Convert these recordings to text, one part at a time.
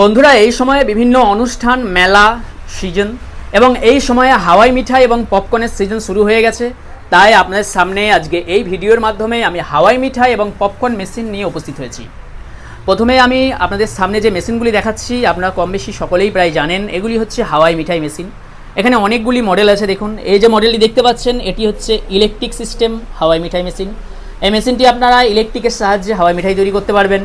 বন্ধুরা, এই সময়ে বিভিন্ন অনুষ্ঠান, মেলা সিজন এবং এই সময়ে হাওয়াই মিঠাই এবং পপকর্নের সিজন শুরু হয়ে গেছে। তাই আপনাদের সামনে আজকে এই ভিডিওর মাধ্যমে আমি হাওয়াই মিঠাই এবং পপকর্ন মেশিন নিয়ে উপস্থিত হয়েছি। প্রথমে আমি আপনাদের সামনে যে মেশিনগুলি দেখাচ্ছি, আপনারা কম বেশি সকলেই প্রায় জানেন, এগুলি হচ্ছে হাওয়াই মিঠাই মেশিন এখানে অনেকগুলি মডেল আছে, দেখুন। এই যে মডেলটি দেখতে পাচ্ছেন, এটি হচ্ছে ইলেকট্রিক সিস্টেম হাওয়াই মিঠাই মেশিন এই মেশিনটি আপনারা ইলেকট্রিকের সাহায্যে হাওয়াই মিঠাই তৈরি করতে পারবেন।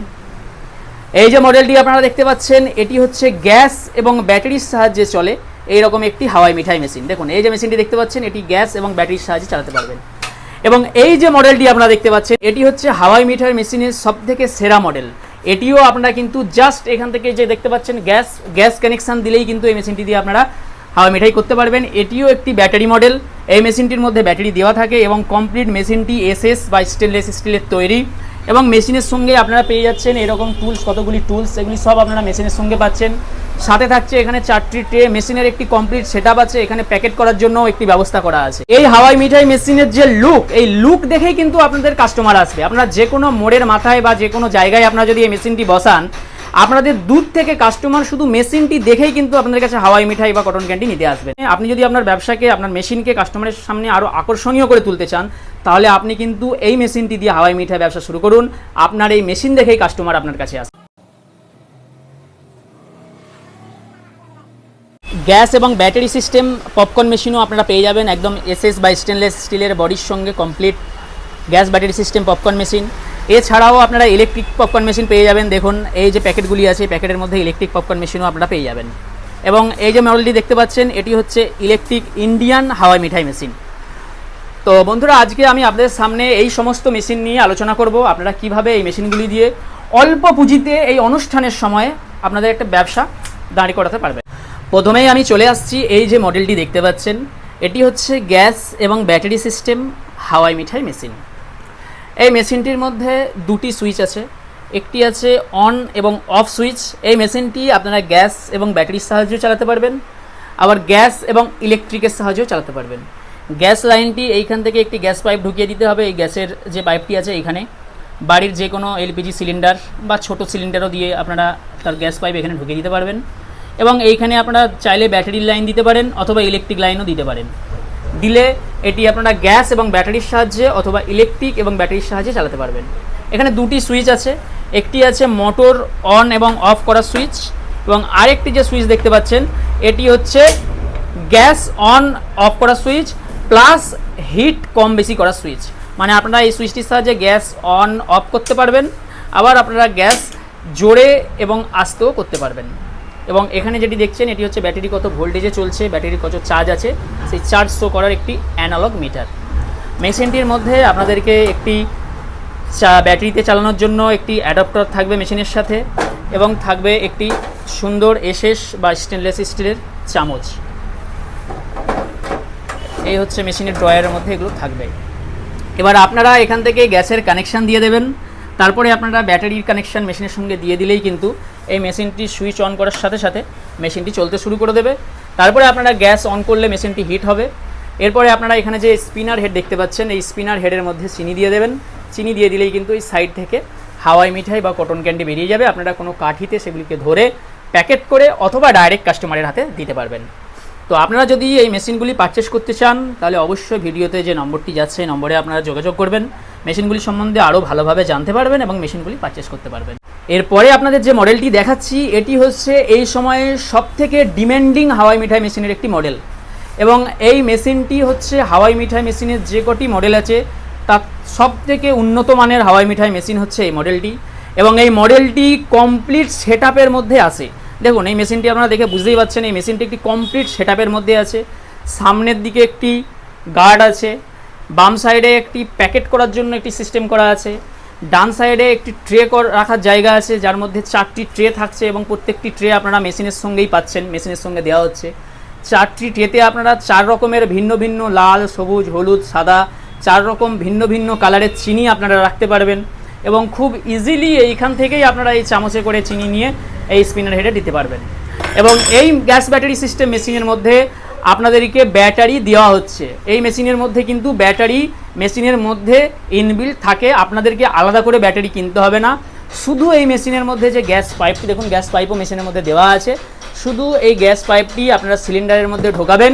এই যে মডেলটি আপনারা দেখতে পাচ্ছেন, এটি হচ্ছে গ্যাস এবং ব্যাটারির সাহায্যে চলে এই রকম একটি হাওয়াই মিঠাই মেশিন। দেখুন, এই যে মেশিনটি দেখতে পাচ্ছেন, এটি গ্যাস এবং ব্যাটারির সাহায্যে চালাতে পারবেন। এবং এই যে মডেলটি আপনারা দেখতে পাচ্ছেন, এটি হচ্ছে হাওয়াই মিঠাই মেশিনের সব থেকে সেরা মডেল এটিও আপনারা কিন্তু জাস্ট এখান থেকে যে দেখতে পাচ্ছেন, গ্যাস গ্যাস কানেকশান দিলেই কিন্তু এই মেশিনটি দিয়ে আপনারা হাওয়াই মিঠাই করতে পারবেন। এটিও একটি ব্যাটারি মডেল এই মেশিনটির মধ্যে ব্যাটারি দেওয়া থাকে এবং কমপ্লিট মেশিনটি এসএস বা স্টেনলেস স্টিলের তৈরি। এবং মেশিনের সঙ্গে আপনারা পেয়ে যাচ্ছেন এরকম টুলস কতগুলি টুলস এগুলি সব আপনারা মেশিনের সঙ্গে পাচ্ছেন। সাথে থাকছে এখানে চারটি ট্রে মেশিনের একটি কমপ্লিট সেট আছে, এখানে প্যাকেট করার জন্য একটি ব্যবস্থা করা আছে। এই হাওয়াই মিঠাই মেশিনের যে লুক এই লুক দেখেই কিন্তু আপনাদের কাস্টমার আসবে। আপনারা যে কোনো মোড়ের মাথায় বা যে কোনো জায়গায় আপনারা যদি এই মেশিনটি বসান আপনাদের দূর থেকে কাস্টমার শুধু মেশিনটি দেখেই কিন্তু আপনাদের কাছে হাওয়াই মিঠাই বা কটন ক্যান্ডি নিতে আসবে। আপনি যদি আপনার ব্যবসাকে, আপনার মেশিনকে কাস্টমারের সামনে আরও আকর্ষণীয় করে তুলতে চান, তাহলে আপনি কিন্তু এই মেশিনটি দিয়ে হাওয়াই মিঠাই ব্যবসা শুরু করুন। আপনার এই মেশিন দেখেই কাস্টমার আপনার কাছে আসবে। গ্যাস এবং ব্যাটারি সিস্টেম, পপকর্ন মেশিনও আপনারা পেয়ে যাবেন। একদম এসএস বা স্টেনলেস স্টিলের বডির সঙ্গে complete gas, battery system, popcorn machine. এছাড়াও আপনারা ইলেকট্রিক পপকর্ন মেশিন পেয়ে যাবেন। দেখুন, এই যে প্যাকেটগুলি আছে প্যাকেটের মধ্যে ইলেকট্রিক পপকর্ন মেশিনও আপনারা পেয়ে যাবেন। এবং এই যে মডেলটি দেখতে পাচ্ছেন, এটি হচ্ছে ইলেকট্রিক ইন্ডিয়ান হাওয়াই মিঠাই মেশিন তো বন্ধুরা, আজকে আমি আপনাদের সামনে এই সমস্ত মেশিন নিয়ে আলোচনা করব, আপনারা কীভাবে এই মেশিনগুলি দিয়ে অল্প পুঁজিতে এই অনুষ্ঠানের সময় আপনাদের একটা ব্যবসা দাঁড়ি করাতে পারবেন। প্রথমেই আমি চলে আসছি এই যে মডেলটি দেখতে পাচ্ছেন। এটি হচ্ছে গ্যাস এবং ব্যাটারি সিস্টেম হাওয়াই মিঠাই মেশিন এই মেশিনটির মধ্যে দুটি সুইচ আছে। একটি আছে অন এবং অফ সুইচ। এই মেশিনটি আপনারা গ্যাস এবং ব্যাটারির সাহায্যেও চালাতে পারবেন। আবার গ্যাস এবং ইলেকট্রিকের সাহায্যেও চালাতে পারবেন। গ্যাস লাইনটি এইখান থেকে একটি গ্যাস পাইপ ঢুকিয়ে দিতে হবে। এই গ্যাসের যে পাইপটি আছে এইখানে বাড়ির যে কোনো এলপিজি সিলিন্ডার বা ছোট সিলিন্ডারও দিয়ে আপনারা তার গ্যাস পাইপ এখানে ঢুকিয়ে দিতে পারবেন। এবং এইখানে আপনারা চাইলে ব্যাটারির লাইন দিতে পারেন অথবা ইলেকট্রিক লাইনও দিতে পারেন। দিলে এটি আপনারা গ্যাস এবং ব্যাটারির সাহায্যে অথবা ইলেকট্রিক এবং ব্যাটারির সাহায্যে চালাতে পারবেন। এখানে দুটি সুইচ আছে। একটি আছে মোটর অন এবং অফ করার সুইচ এবং আরেকটি যে সুইচ দেখতে পাচ্ছেন, এটি হচ্ছে গ্যাস অন অফ করার সুইচ প্লাস হিট কম বেশি করার সুইচ মানে আপনারা এই সুইচটির সাহায্যে গ্যাস অন অফ করতে পারবেন। আবার আপনারা গ্যাস জোরে এবং আস্তেও করতে পারবেন। এবং এখানে যেটি দেখছেন, এটি হচ্ছে ব্যাটারি কত ভোল্টেজে চলছে, ব্যাটারির কত চার্জ আছে, সেই চার্জ শো করার একটি অ্যানালগ মিটার মেশিনটির মধ্যে আপনাদেরকে একটি চা, ব্যাটারিতে চালানোর জন্য একটি অ্যাডাপ্টার থাকবে মেশিনের সাথে এবং থাকবে একটি সুন্দর এসএস বা স্টেনলেস স্টিলের চামচ। এই হচ্ছে মেশিনের ড্রয়ারের মধ্যে এগুলো থাকবে। এবার আপনারা এখান থেকে গ্যাসের কানেকশান দিয়ে দেবেন। তারপরে আপনারা ব্যাটারির কানেকশান মেশিনের সঙ্গে দিয়ে দিলেই কিন্তু এই মেশিনটি সুইচ অন করার সাথে সাথে মেশিনটি চলতে শুরু করে দেবে। তারপরে আপনারা গ্যাস অন করলে মেশিনটি হিট হবে। এরপরে আপনারা এখানে যে স্পিনার হেড দেখতে পাচ্ছেন, এই স্পিনার হেডের মধ্যে চিনি দিয়ে দেবেন। চিনি দিয়ে দিলেই কিন্তু এই সাইড থেকে হাওয়াই মিঠাই বা কটন ক্যান্ডি বেরিয়ে যাবে। আপনারা কোনো কাঠিতে সেগুলিকে ধরে প্যাকেট করে অথবা ডাইরেক্ট কাস্টমারের হাতে দিতে পারবেন। তো আপনারা যদি এই মেশিনগুলি পারচেস করতে চান, তাহলে অবশ্যই ভিডিওতে যে নম্বরটি যাচ্ছে, এই নম্বরে আপনারা যোগাযোগ করবেন। মেশিনগুলি সম্বন্ধে আরও ভালোভাবে জানতে পারবেন এবং মেশিনগুলি পারচেস করতে পারবেন। এরপরে আপনাদের যে মডেলটি দেখাচ্ছি, এটি হচ্ছে এই সময়ে সবথেকে ডিমান্ডিং হাওয়াই মিঠাই মেশিনের একটি মডেল এবং এই মেশিনটি হচ্ছে হাওয়াই মিঠাই মেশিনের যে কটি মডেল আছে, তার সব থেকে উন্নত মানের হাওয়াই মিঠাই মেশিন হচ্ছে এই মডেলটি এবং এই মডেলটি কমপ্লিট সেট মধ্যে আসে দেখুন, এই মেশিনটি আপনারা দেখে বুঝতেই পারছেন এই মেশিনটি একটি কমপ্লিট সেট মধ্যে আছে। সামনের দিকে একটি গার্ড আছে, বাম সাইডে একটি প্যাকেট করার জন্য একটি সিস্টেম করা আছে, ডান সাইডে একটি ট্রে রাখার জায়গা আছে, যার মধ্যে চারটি ট্রে থাকছে এবং প্রত্যেকটি ট্রে আপনারা মেশিনের সঙ্গেই পাচ্ছেন মেশিনের সঙ্গে দেওয়া হচ্ছে। চারটি ট্রেতে আপনারা চার রকমের ভিন্ন ভিন্ন লাল, সবুজ, হলুদ, সাদা, চার রকম ভিন্ন ভিন্ন কালারের চিনি আপনারা রাখতে পারবেন এবং খুব ইজিলি এইখান থেকেই আপনারা এই চামচে করে চিনি নিয়ে এই স্পিনার হেডে দিতে পারবেন। এবং এই গ্যাস ব্যাটারি সিস্টেম মেশিনের মধ্যে আপনাদেরকে ব্যাটারি দেওয়া হচ্ছে। এই মেশিনের মধ্যে কিন্তু ব্যাটারি মেশিনের মধ্যে ইনবিল্ট থাকে, আপনাদেরকে আলাদা করে ব্যাটারি কিনতে হবে না। শুধু এই মেশিনের মধ্যে যে গ্যাস পাইপটি, দেখুন গ্যাস পাইপও মেশিনের মধ্যে দেওয়া আছে। শুধু এই গ্যাস পাইপটি আপনারা সিলিন্ডারের মধ্যে ঢোকাবেন।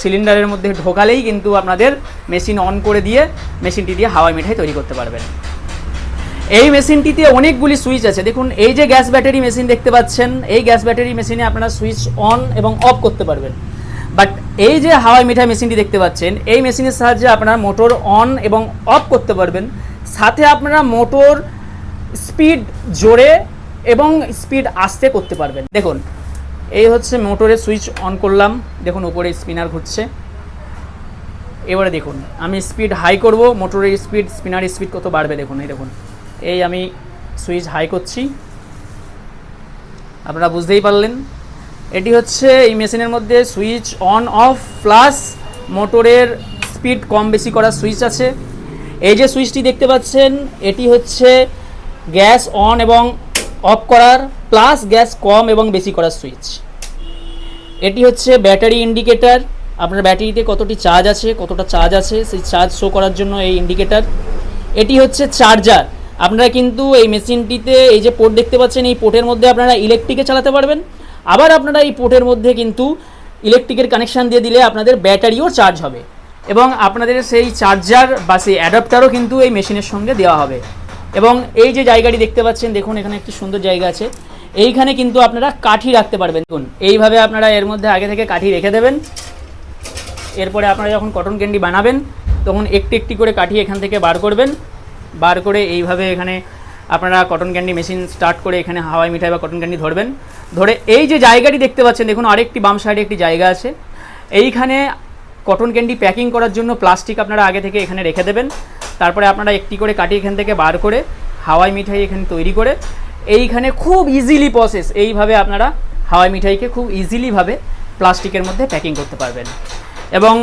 সিলিন্ডারের মধ্যে ঢোকালেই কিন্তু আপনাদের মেশিন অন করে দিয়ে, মেশিনটি দিয়ে হাওয়াই মিঠাই তৈরি করতে পারবেন। এই মেশিনটিতে অনেকগুলি সুইচ আছে। দেখুন, এই যে গ্যাস ব্যাটারি মেশিন দেখতে পাচ্ছেন, এই গ্যাস ব্যাটারি মেশিনে আপনারা সুইচ অন এবং অফ করতে পারবেন। বাট এই যে হাওয়াই মিঠাই মেশিনটি দেখতে পাচ্ছেন, এই মেশিনের সাহায্যে আপনারা মোটর অন এবং অফ করতে পারবেন। সাথে আপনারা মোটর স্পিড জোরে এবং স্পিড আস্তে করতে পারবেন। দেখুন, এই হচ্ছে মোটরের সুইচ অন করলাম। দেখুন, উপরে স্পিনার ঘুরছে। এবারে দেখুন, আমি স্পিড হাই করব মোটরের স্পিড স্পিনার স্পিড কত বাড়বে দেখুন, এই দেখুন। এই আমি সুইচ হাই করছি। আপনারা বুঝতেই পারলেন। এটি হচ্ছে এই মেশিনের মধ্যে সুইচ অন, অফ, প্লাস মোটরের স্পিড কম বেশি করার সুইচ আছে। এই যে সুইচটি দেখতে পাচ্ছেন, এটি হচ্ছে গ্যাস অন এবং অফ করার, প্লাস গ্যাস কম এবং বেশি করার সুইচ। এটি হচ্ছে ব্যাটারি ইন্ডিকেটার। আপনার ব্যাটারিতে কতটি চার্জ আছে, কতটা চার্জ আছে, সেই চার্জ শো করার জন্য এই ইন্ডিকেটার। এটি হচ্ছে চার্জার। আপনারা কিন্তু এই মেশিনটিতে এই যে পোর্ট দেখতে পাচ্ছেন, এই পোর্টের মধ্যে আপনারা ইলেকট্রিকে চালাতে পারবেন। আবার আপনারা এই পোর্টের মধ্যে কিন্তু ইলেকট্রিকের কানেকশান দিয়ে দিলে আপনাদের ব্যাটারিও চার্জ হবে। এবং আপনাদের সেই চার্জার বা সেই অ্যাডাপ্টারও কিন্তু এই মেশিনের সঙ্গে দেওয়া হবে। এবং এই যে জায়গাটি দেখতে পাচ্ছেন, দেখুন এখানে একটি সুন্দর জায়গা আছে। এইখানে কিন্তু আপনারা কাঠি রাখতে পারবেন। দেখুন, এইভাবে আপনারা এর মধ্যে আগে থেকে কাঠি রেখে দেবেন। এরপরে আপনারা যখন কটন ক্যান্ডি বানাবেন, তখন একটি একটি করে কাঠি এখান থেকে বার করবেন। বার করে এইভাবে এখানে আপনারা কটন ক্যান্ডি মেশিন স্টার্ট করে এখানে হাওয়াই মিঠাই বা কটন ক্যান্ডি ধরবেন। ধরে এই যে জায়গাটি দেখতে পাচ্ছেন, দেখুন আরেকটি বাম সাইডে একটি জায়গা আছে। এইখানে কটন ক্যান্ডি প্যাকিং করার জন্য প্লাস্টিক আপনারা আগে থেকে এখানে রেখে দেবেন। তারপরে আপনারা একটি করে কাঠি এখান থেকে বার করে হাওয়াই মিঠাই এখানে তৈরি করে এইখানে খুব ইজিলি প্রসেস এইভাবে আপনারা হাওয়াই মিঠাইকে খুব ইজিলিভাবে প্লাস্টিকের মধ্যে প্যাকিং করতে পারবেন। এবং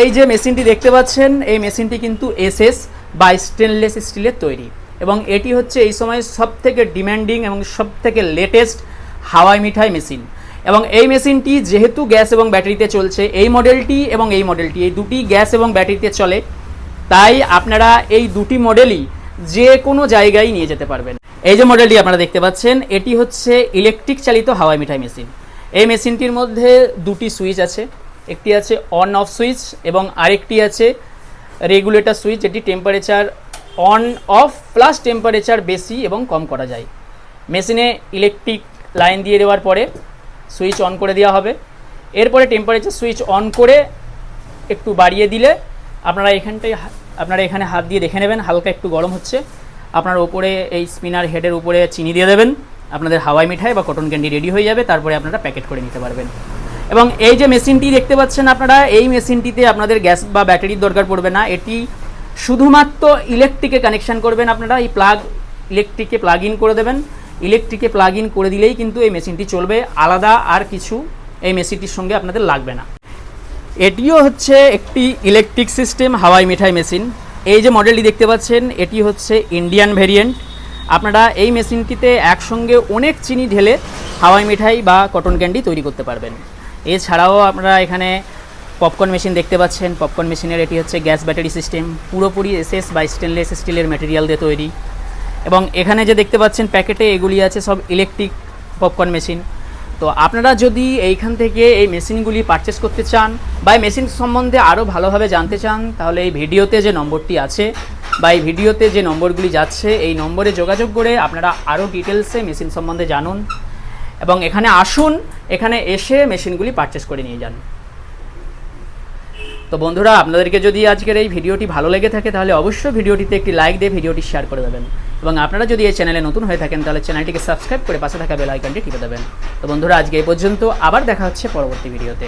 এই যে মেশিনটি দেখতে পাচ্ছেন, এই মেশিনটি কিন্তু এসএস বা স্টেনলেস স্টিলের তৈরি। এবং এটি হচ্ছে এই সময় সব থেকে ডিম্যান্ডিং এবং সব থেকে লেটেস্ট হাওয়াই মিঠাই মেশিন এবং এই মেশিনটি যেহেতু গ্যাস এবং ব্যাটারিতে চলছে, এই মডেলটি এবং এই মডেলটি এই দুটি গ্যাস এবং ব্যাটারিতে চলে, তাই আপনারা এই দুটি মডেলই যে কোনো জায়গায় নিয়ে যেতে পারবেন। এই যে মডেলটি আপনারা দেখতে পাচ্ছেন, এটি হচ্ছে ইলেকট্রিক চালিত হাওয়াই মিঠাই মেশিন এই মেশিনটির মধ্যে দুটি সুইচ আছে, একটি আছে অন অফ সুইচ এবং আরেকটি আছে রেগুলেটর সুইচ, যেটি temperature on off plus temperature বেশি এবং কম করা যায়। মেশিনে ইলেকট্রিক লাইন দিয়ে দেওয়ার পরে সুইচ অন করে দেওয়া হবে। এরপরে টেম্পারেচার সুইচ অন করে একটু বাড়িয়ে দিলে আপনারা এখানটায় আপনারা এখানে হাত দিয়ে দেখে নেবেন, হালকা একটু গরম হচ্ছে। আপনার ওপরে এই স্পিনার হেডের উপরে চিনি দিয়ে দেবেন। আপনাদের হাওয়াই মিঠাই বা কটন ক্যান্ডি রেডি হয়ে যাবে, তারপরে আপনারা প্যাকেট করে নিতে পারবেন। এবং এই যে মেশিনটি দেখতে পাচ্ছেন আপনারা, এই মেশিনটিতে আপনাদের গ্যাস বা ব্যাটারির দরকার পড়বে না। এটি শুধুমাত্র ইলেকট্রিকে কানেকশন করবেন আপনারা, এই প্লাগ ইলেকট্রিকে প্লাগ ইন করে দেবেন। ইলেকট্রিকে প্লাগ ইন করে দিলেই কিন্তু এই মেশিনটি চলবে, আলাদা আর কিছু এই মেশিনটির সঙ্গে আপনাদের লাগবে না। এটিও হচ্ছে একটি ইলেকট্রিক সিস্টেম হাওয়াই মিঠাই মেশিন। এই যে মডেলটি দেখতে পাচ্ছেন, এটি হচ্ছে ইন্ডিয়ান ভেরিয়েন্ট আপনারা এই মেশিনটিতে একসঙ্গে অনেক চিনি ঢেলে হাওয়াই মিঠাই বা কটন ক্যান্ডি তৈরি করতে পারবেন। এছাড়াও আমরা এখানে পপকর্ন মেশিন দেখতে পাচ্ছেন। পপকর্ন মেশিনের এটি হচ্ছে গ্যাস ব্যাটারি সিস্টেম। পুরোপুরি এসএস বা স্টেনলেস স্টিলের ম্যাটেরিয়াল দিয়ে তৈরি। এবং এখানে যে দেখতে পাচ্ছেন, প্যাকেটে এগুলি আছে, সব ইলেকট্রিক পপকর্ন মেশিন তো আপনারা যদি এইখান থেকে এই মেশিনগুলি পারচেস করতে চান বা এই মেশিন সম্বন্ধে আরও ভালোভাবে জানতে চান, তাহলে এই ভিডিওতে যে নম্বরটি আছে বা এই ভিডিওতে যে নম্বরগুলি যাচ্ছে, এই নম্বরে যোগাযোগ করে আপনারা আরও ডিটেলসে মেশিন সম্বন্ধে জানুন। এবং এখানে আসুন, এখানে এসে মেশিনগুলি পারচেস করে নিয়ে যান। তো বন্ধুরা, আপনাদেরকে যদি আজকের এই ভিডিওটি ভালো লেগে থাকে, তাহলে অবশ্যই ভিডিওটিতে একটি লাইক দিয়ে ভিডিওটি শেয়ার করে দেবেন। এবং আপনারা যদি এই চ্যানেলে নতুন হয়ে থাকেন, তাহলে চ্যানেলটিকে সাবস্ক্রাইব করে পাশে থাকা বেল আইকনটি টিপে দেবেন। তো বন্ধুরা, আজকে এই পর্যন্ত আবার দেখা হচ্ছে পরবর্তী ভিডিওতে।